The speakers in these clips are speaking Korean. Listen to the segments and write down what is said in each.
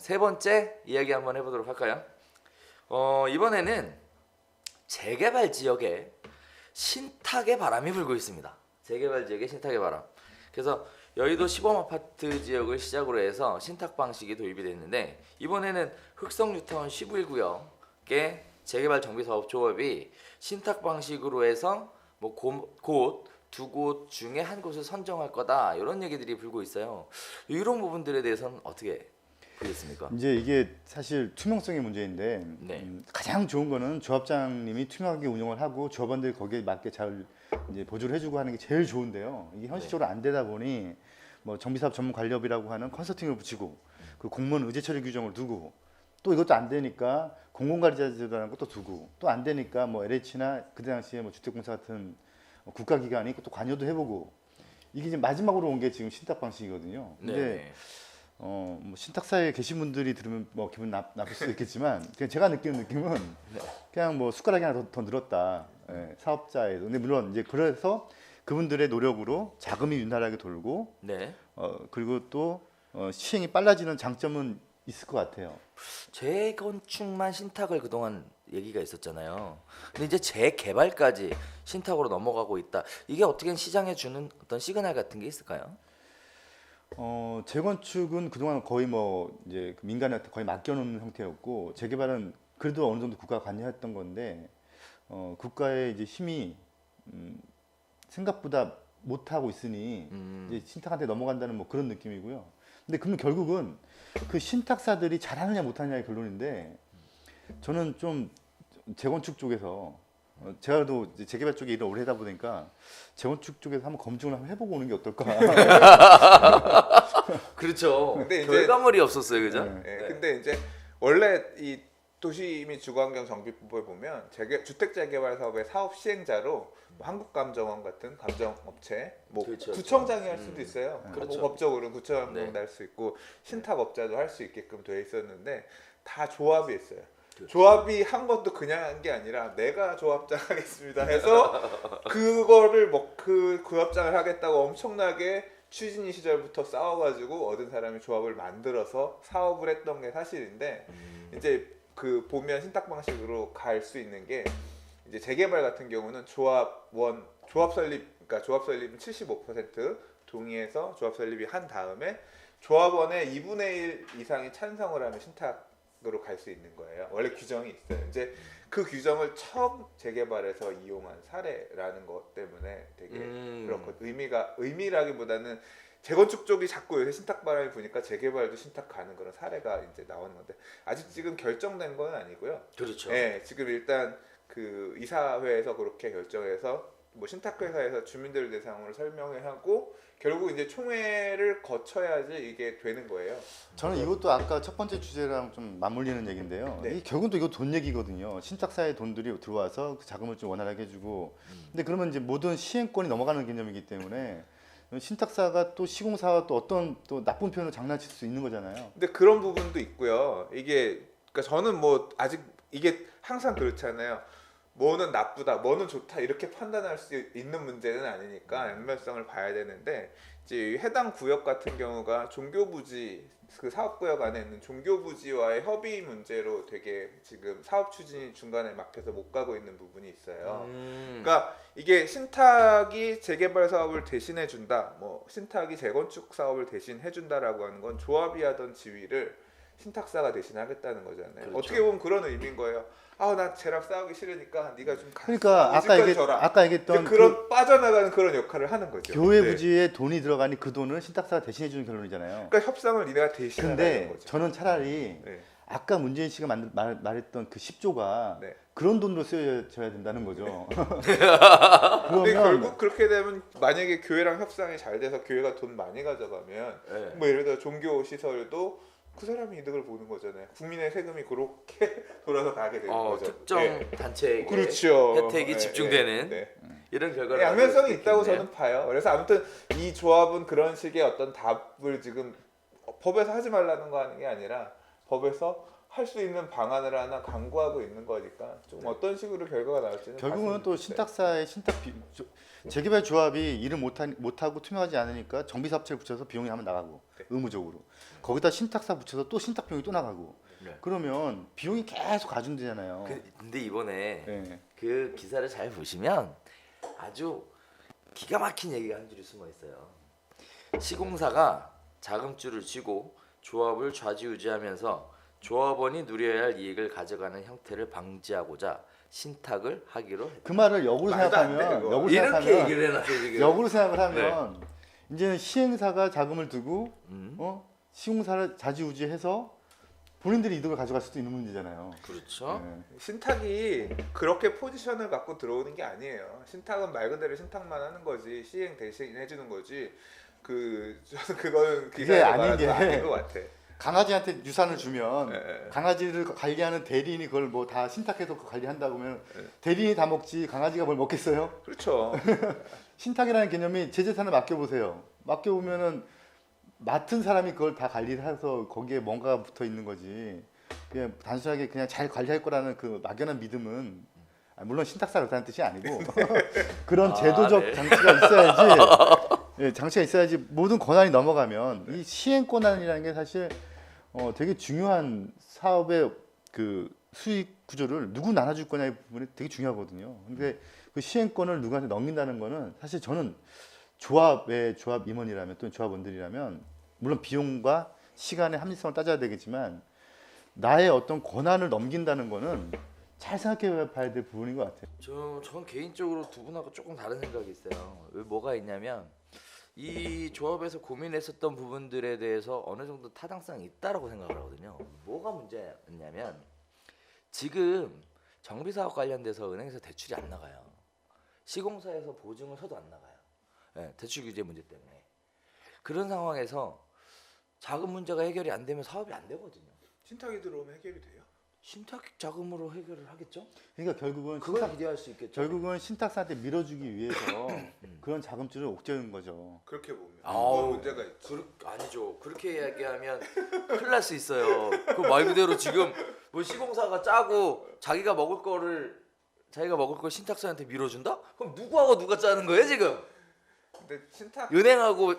세 번째 이야기 한번 해보도록 할까요? 어, 이번에는 재개발 지역에 신탁의 바람이 불고 있습니다. 재개발 지역에 신탁의 바람. 그래서 여의도 시범 아파트 지역을 시작으로 해서 신탁 방식이 도입이 됐는데 이번에는 흑성 뉴타운 11구역에 재개발 정비 사업 조합이 신탁 방식으로 해서 뭐곧두 곳 중에 한 곳을 선정할 거다 이런 얘기들이 불고 있어요. 이런 부분들에 대해서는 어떻게 보겠습니까? 이제 이게 사실 투명성의 문제인데 네. 음, 가장 좋은 거는 조합장님이 투명하게 운영을 하고 조합원들이 거기에 맞게 잘 이제 보조를 해주고 하는 게 제일 좋은데요. 이게 현실적으로 안 되다 보니 뭐 정비사업 전문 관리업이라고 하는 컨설팅을 붙이고 그 공무원 의제 처리 규정을 두고 또 이것도 안 되니까 공공관리자제도라는 것도 두고 또 안 되니까 뭐 LH나 그때 당시에 뭐 주택공사 같은 국가기관이 또 관여도 해보고 이게 이제 마지막으로 온 게 지금 신탁 방식이거든요. 근데 네. 어, 뭐 신탁사에 계신 분들이 들으면 뭐 기분 나, 나쁠 수도 있겠지만 그냥 제가 느끼는 느낌은 그냥 뭐 숟가락이 하나 더, 더 늘었다 예, 사업자에도 근데 물론 이제 그래서 그분들의 노력으로 자금이 윤활하게 돌고 네. 어, 그리고 또 어, 시행이 빨라지는 장점은 있을 것 같아요. 재건축만 신탁을 그동안 얘기가 있었잖아요. 근데 이제 재개발까지 신탁으로 넘어가고 있다. 이게 어떻게 시장에 주는 어떤 시그널 같은 게 있을까요? 어, 재건축은 그동안 거의 뭐 이제 그 민간한테 거의 맡겨놓는 형태였고 재개발은 그래도 어느 정도 국가가 관여했던 건데 어, 국가의 이제 힘이 음, 생각보다 못 하고 있으니 음. 이제 신탁한테 넘어간다는 뭐 그런 느낌이고요. 근데 그러면 결국은 그 신탁사들이 잘하느냐 못하느냐의 결론인데 저는 좀 재건축 쪽에서 어, 제가도 이제 재개발 쪽에 일을 오래 하다 보니까 재건축 쪽에서 한번 검증을 한번 해보고 오는 게 어떨까. 그렇죠. 근데 이제- 결과물이 없었어요, 그죠? 네. 예, 근데 이제 원래 이 도시 및 주거환경 정비법에 보면 재개, 주택 재개발 사업의 사업 시행자로 뭐 한국감정원 같은 감정업체, 뭐 그렇죠, 구청장이 할 음. 수도 있어요. 그렇죠. 뭐 법적으로는 구청장도 네. 할수 있고 신탁업자도 할 수 있게끔 돼 있었는데 다 조합이 있어요. 그렇죠. 조합이 한 것도 그냥 한 게 아니라 내가 조합장 하겠습니다 해서 그거를 뭐그 조합장을 하겠다고 엄청나게 추진이 시절부터 싸워가지고 얻은 사람이 조합을 만들어서 사업을 했던 게 사실인데 음. 이제 그 보면 신탁 방식으로 갈 수 있는 게 이제 재개발 같은 경우는 조합원 조합 설립 그러니까 조합 설립은 75% 동의해서 조합 설립이 한 다음에 조합원의 2분의 1 이상이 찬성을 하면 신탁 으로 갈 수 있는 거예요. 원래 규정이 있어요. 이제 그 규정을 처음 재개발에서 이용한 사례라는 것 때문에 되게 음. 그렇고 의미가 의미라기보다는 재건축 쪽이 자꾸 요새 신탁 바람이 부니까 재개발도 신탁 가는 그런 사례가 이제 나오는 건데 아직 지금 결정된 건 아니고요. 그렇죠. 네, 지금 일단 그 이사회에서 그렇게 결정해서 뭐 신탁 회사에서 주민들 대상으로 설명을 하고 결국 이제 총회를 거쳐야지 이게 되는 거예요. 저는 이것도 아까 첫 번째 주제랑 좀 맞물리는 얘기인데요. 네. 이 결국은 또 이거 돈 얘기거든요. 신탁사의 돈들이 들어와서 그 자금을 좀 원활하게 해주고. 근데 그러면 이제 모든 시행권이 넘어가는 개념이기 때문에 신탁사가 또 시공사와 또 어떤 또 나쁜 표현을 장난칠 수 있는 거잖아요. 근데 그런 부분도 있고요. 이게 그러니까 저는 뭐 아직 이게 항상 그렇잖아요. 뭐는 나쁘다, 뭐는 좋다 이렇게 판단할 수 있는 문제는 아니니까 연면성을 봐야 되는데 이제 해당 구역 같은 경우가 종교 부지 그 사업 구역 안에 있는 종교 부지와의 협의 문제로 되게 지금 사업 추진이 중간에 막혀서 못 가고 있는 부분이 있어요. 음. 그러니까 이게 신탁이 재개발 사업을 대신해 준다. 뭐 신탁이 재건축 사업을 대신해 준다라고 하는 건 조합이 하던 지위를 신탁사가 대신하겠다는 거잖아요. 그렇죠. 어떻게 보면 그런 의미인 거예요. 아, 나 쟤랑 싸우기 싫으니까 네가 좀 가- 그러니까 아까 얘기 줘라. 아까 얘기했던 그런 그 빠져나가는 그런 역할을 하는 거죠. 교회 네. 부지에 돈이 들어가니 그 돈을 신탁사가 대신해 주는 결론이잖아요. 그러니까 협상을 니네가 대신하는 근데 거죠. 저는 차라리 네. 아까 문재인 씨가 만, 말, 말했던 그 10조가 네. 그런 돈으로 쓰여져야 된다는 거죠. 근데 그러면 결국 그렇게 되면 만약에 교회랑 협상이 잘 돼서 교회가 돈 많이 가져가면 네. 뭐 예를 들어 종교 시설도 그 사람이 이득을 보는 거잖아요. 국민의 세금이 그렇게 돌아서 가게 되는 어, 거죠. 특정 예. 단체에게 그렇죠. 혜택이 예, 집중되는 예, 네. 이런 결과를 양면성이 가질 수도 있다고. 저는 봐요. 그래서 아무튼 이 조합은 그런 식의 어떤 답을 지금 법에서 하지 말라는 거 하는 게 아니라 법에서 할 수 있는 방안을 하나 강구하고 있는 거니까 좀 어떤 식으로 결과가 나올지는 결국은 봤으면 또 좋겠어요. 신탁사의 신탁 비, 조- 재개발 조합이 일을 못하, 못하고 투명하지 않으니까 정비사업체를 붙여서 비용이 한번 나가고 네. 의무적으로 거기다 신탁사 붙여서 또 신탁 비용이 또 나가고 네. 그러면 비용이 계속 가중되잖아요. 그, 근데 이번에 네. 그 기사를 잘 보시면 아주 기가 막힌 얘기가 한 줄이 숨어 있어요. 시공사가 자금줄을 쥐고 조합을 좌지우지하면서 조합원이 누려야 할 이익을 가져가는 형태를 방지하고자 신탁을 하기로 했다. 그 말을 역으로 생각하면. 역으로 이렇게 생각하면 얘기를 해놨어요 지금. 역으로 생각을 하면 이제는 시행사가 자금을 두고 음, 어? 시공사를 좌지우지해서 본인들이 이득을 가져갈 수도 있는 문제잖아요. 그렇죠. 네. 신탁이 그렇게 포지션을 갖고 들어오는 게 아니에요. 신탁은 말 그대로 신탁만 하는 거지 시행 대신 해주는 거지. 그 저는 그거는 그게 기사에서 아닌 말한 게거 아닌 것 같아. 강아지한테 유산을 주면 예, 예. 강아지를 관리하는 대리인이 그걸 뭐 다 신탁해서 그 관리한다고 하면 네. 대리인이 다 먹지 강아지가 뭘 먹겠어요? 그렇죠. 신탁이라는 개념이 제 재산을 맡겨보세요. 맡겨보면은 맡은 사람이 그걸 다 관리를 해서 거기에 뭔가가 붙어 있는 거지. 그냥 단순하게 그냥 잘 관리할 거라는 그 막연한 믿음은 아, 물론 신탁사 그렇다는 뜻이 아니고 그런 아, 제도적 네. 장치가 있어야지 예, 장치가 있어야지 모든 권한이 넘어가면 이 시행 권한이라는 게 사실 어, 되게 중요한 사업의 그 수익 구조를 누구 나눠줄 거냐의 부분이 되게 중요하거든요. 근데 그 시행권을 누구한테 넘긴다는 거는 사실 저는 조합의 조합 임원이라면 또는 조합원들이라면 물론 비용과 시간의 합리성을 따져야 되겠지만 나의 어떤 권한을 넘긴다는 거는 잘 생각해 봐야 될 부분인 것 같아요. 저, 전 개인적으로 두 분하고 조금 다른 생각이 있어요. 왜 뭐가 있냐면 이 조합에서 고민했었던 부분들에 대해서 어느 정도 타당성이 있다라고 생각을 하거든요. 뭐가 문제였냐면 지금 정비 사업 관련돼서 은행에서 대출이 안 나가요. 시공사에서 보증을 서도 안 나가요. 예, 대출 규제 문제 때문에 그런 상황에서 자금 문제가 해결이 안 되면 사업이 안 되거든요. 신탁이 들어오면 해결이 돼요. 신탁 자금으로 해결을 하겠죠? 그러니까 결국은 그걸 신탁, 기대할 수 있겠죠. 결국은 신탁사한테 밀어주기 위해서 그런 자금줄을 옥죄는 거죠. 그렇게 보면 아우, 그건 문제가 있죠. 그, 아니죠. 그렇게 이야기하면 큰일 날 수 있어요. 그 말 그대로 지금 뭐 시공사가 짜고 자기가 먹을 거를 자기가 먹을 걸 신탁사한테 밀어준다? 그럼 누구하고 누가 짜는 거예요 지금? 근데 신탁 은행하고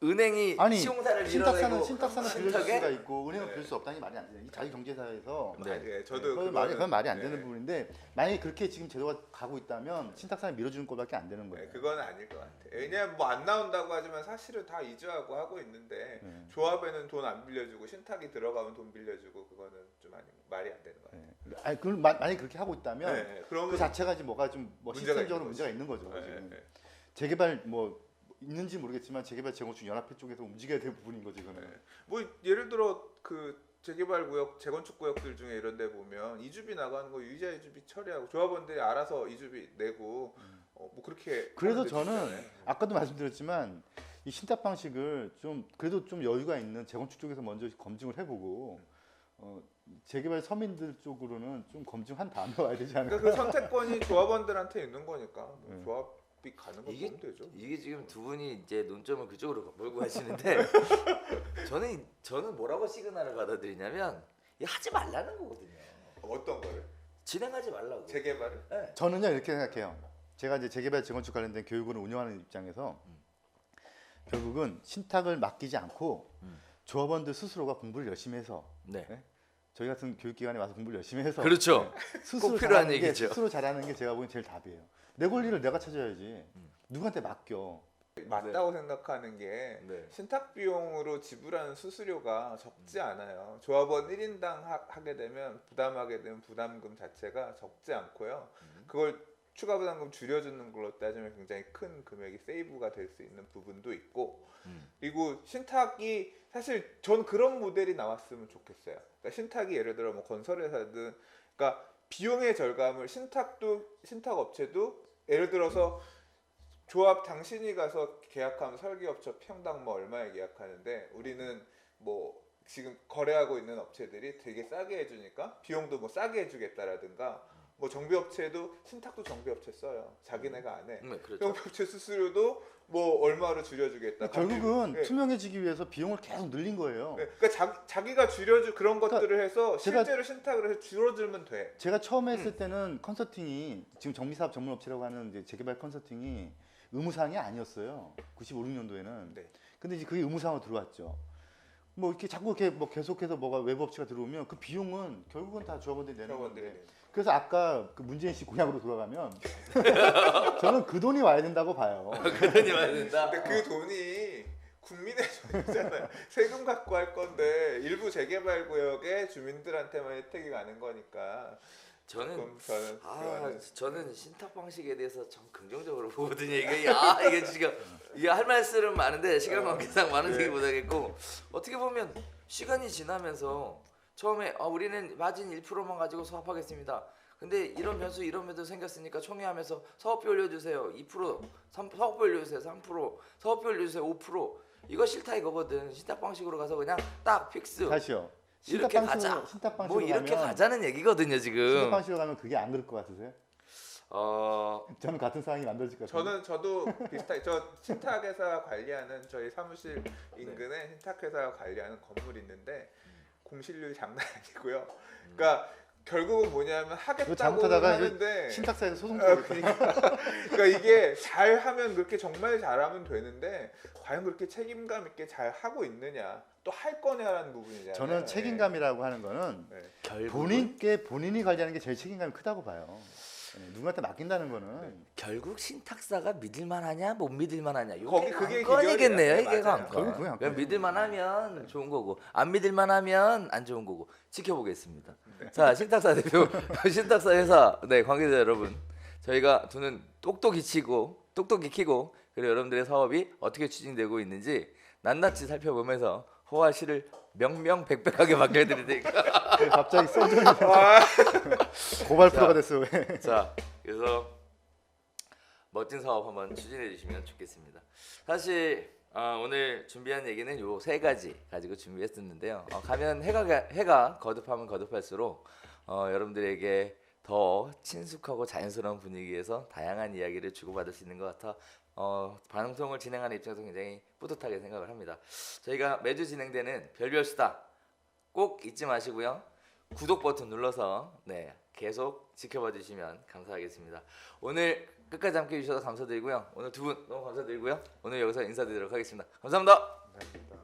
은행이 아니 시공사를 신탁사는 밀어내고 신탁사는 빌릴? 수가 있고 은행은 네. 빌릴 수 없다는 게 말이 안 돼요. 이 자기 경제사에서 네. 아, 예, 저도 그건 그거는- 말이 그건 말이 안 예, 되는 부분인데 만약에 그렇게 지금 제도가 가고 있다면 신탁사는 밀어주는 것밖에 안 되는 네, 거예요. 그건 아닐 것 같아. 왜냐면 뭐 안 나온다고 하지만 사실은 다 이주하고 하고 있는데 네. 조합에는 돈 안 빌려주고 신탁이 들어가면 돈 빌려주고 그거는 좀 아니 말이 안 되는 거 같아. 네. 아니 그 만약에 그렇게 하고 있다면 네, 그러면 그 자체가 지금 뭐가 좀뭐 문제가 시스템적으로 있는 문제가. 있는 거죠. 네, 지금 네, 재개발 뭐 있는지 모르겠지만 재개발 재건축 연합회 쪽에서 움직여야 될 부분인 거지 그거는. 네. 뭐 예를 들어 그 재개발 구역, 재건축 구역들 중에 이런 데 보면 이주비 나가는 거 유이자 이주비 처리하고 조합원들이 알아서 이주비 내고 어, 뭐 그렇게 그래서 저는 있잖아요. 아까도 말씀드렸지만 이 신탁 방식을 좀 그래도 좀 여유가 있는 재건축 쪽에서 먼저 검증을 해보고 어, 재개발 서민들 쪽으로는 좀 검증한 다음에 와야 되지 않을까? 그러니까 그 선택권이 조합원들한테 있는 거니까 뭐 네. 조합 이 가는 거 이게- 보면 되죠. 이게 지금 두 분이 이제 논점을 그쪽으로 몰고 가시는데 저는 저는 뭐라고 시그널을 받아들이냐면 하지 말라는 거거든요. 어떤 거를? 진행하지 말라고. 재개발을? 네. 저는요 이렇게 생각해요. 제가 이제 재개발 재건축 관련된 교육을 운영하는 입장에서 결국은 신탁을 맡기지 않고 음. 조합원들 스스로가 공부를 열심히 해서 네. 저희 같은 교육기관에 와서 공부를 열심히 해서 그렇죠. 네, 스스로 꼭 필요한 얘기죠. 스스로 잘하는 게 제가 보기엔 제일 답이에요. 내 권리를 내가 찾아야지. 음. 누구한테 맡겨? 맞다고 생각하는 게 네. 신탁 비용으로 지불하는 수수료가 적지 않아요. 조합원 1인당 하, 게 되면 부담하게 되는 부담금 자체가 적지 않고요. 음. 그걸 추가 부담금 줄여주는 걸로 따지면 굉장히 큰 금액이 세이브가 될 수 있는 부분도 있고 음. 그리고 신탁이 사실 전 그런 모델이 나왔으면 좋겠어요. 그러니까 신탁이 예를 들어 뭐 건설회사든 그러니까 비용의 절감을 신탁도 신탁 업체도 예를 들어서 조합 당신이 가서 계약하면 설계업체 평당 뭐 얼마에 계약하는데 우리는 뭐 지금 거래하고 있는 업체들이 되게 싸게 해주니까 비용도 뭐 싸게 해주겠다라든가 뭐 정비업체도 신탁도 정비업체 써요. 자기네가 안 해. 네, 그렇죠. 정비업체 수수료도 뭐 얼마로 줄여주겠다. 결국은 네. 투명해지기 위해서 비용을 계속 늘린 거예요. 네, 그러니까 자, 자기가 줄여주 그런 그러니까 것들을 해서 실제로 신탁을 해서 줄어들면 돼. 제가 처음에 음. 했을 때는 컨설팅이 지금 정비사업 전문업체라고 하는 이제 재개발 컨설팅이 의무사항이 아니었어요. 95, 6년도에는. 네. 근데 이제 그게 의무사항으로 들어왔죠. 뭐 이렇게 자꾸 이렇게 뭐 계속해서 뭐가 외부 업체가 들어오면 그 비용은 결국은 다 조합원들이 내는 조합원들이 건데. 그래서 아까 그 문재인 씨 공약으로 돌아가면 저는 그 돈이 와야 된다고 봐요. 그 돈이 와야 된다. 근데 그 돈이 국민의 돈이잖아요. 세금 갖고 할 건데 일부 재개발 구역에 주민들한테만 혜택이 가는 거니까 저는 저는 아 저는 신탁 방식에 대해서 좀 긍정적으로 보거든요. 이게 아 이게 지금 이게 할 말씀은 많은데 시간 관계상 많은 네. 얘기 못 하겠고 어떻게 보면 시간이 지나면서 처음에 아, 우리는 마진 1%만 가지고 사업하겠습니다. 근데 이런 변수 이런 변수 생겼으니까 총회하면서 사업비 올려주세요. 2% 3, 사업비 올려주세요. 3% 사업비 올려주세요. 5% 이거 싫다 이거거든. 신탁 방식으로 가서 그냥 딱 픽스. 다시요. 이렇게 신탁방식으로- 가자. 신탁 방식으로 뭐 이렇게 가면 가자는 얘기거든요 지금. 신탁 방식으로 가면 그게 안 그럴 것 같으세요? 어. 저는 같은 상황이 만들어질 것 같아요. 저는 저도 비슷하게 저 신탁회사 관리하는 저희 사무실 인근에 신탁회사 관리하는 건물이 있는데 공실률이 장난 아니고요. 그러니까 결국은 뭐냐면 하겠다고 하는데 신탁사에서 소송 아, 들어오겠다. 그러니까, 그러니까 이게 잘하면 그렇게 정말 잘하면 되는데 과연 그렇게 책임감 있게 잘 하고 있느냐 또 할 거냐라는 부분이잖아요. 저는 책임감이라고 하는 거는 네. 본인께 본인이 관리하는 게 제일 책임감이 크다고 봐요. 네, 누구한테 맡긴다는 거는. 결국 신탁사가 믿을만하냐 못 믿을만하냐. 거기 그게 관건이겠네요. 이게 네. 관건. 거기 그게 믿을만하면 좋은 거고 안 믿을만하면 안 좋은 거고 지켜보겠습니다. 자 신탁사 대표 신탁사 회사. 네 관계자 여러분. 저희가 두는 똑똑히 치고 똑똑히 키고 그리고 여러분들의 사업이 어떻게 추진되고 있는지 낱낱이 살펴보면서 호화 씨를 명명백백하게 맡겨드릴 테니까 왜 갑자기 썬전이 아, 고발 자. 프로가 됐어 왜? 자, 그래서 멋진 사업 한번 추진해 주시면 좋겠습니다. 사실 어, 오늘 준비한 얘기는 요 세 가지 가지고 준비했었는데요. 어, 가면 해가 해가 거듭하면 거듭할수록 어, 여러분들에게 더 친숙하고 자연스러운 분위기에서 다양한 이야기를 주고받을 수 있는 것 같아 어, 방송을 진행하는 입장에서 굉장히 뿌듯하게 생각을 합니다. 저희가 매주 진행되는 별별 수다 꼭 잊지 마시고요. 구독 버튼 눌러서 네 계속 지켜봐 주시면 감사하겠습니다. 오늘 끝까지 함께 해 주셔서 감사드리고요. 오늘 두 분 너무 감사드리고요. 오늘 여기서 인사드리도록 하겠습니다. 감사합니다.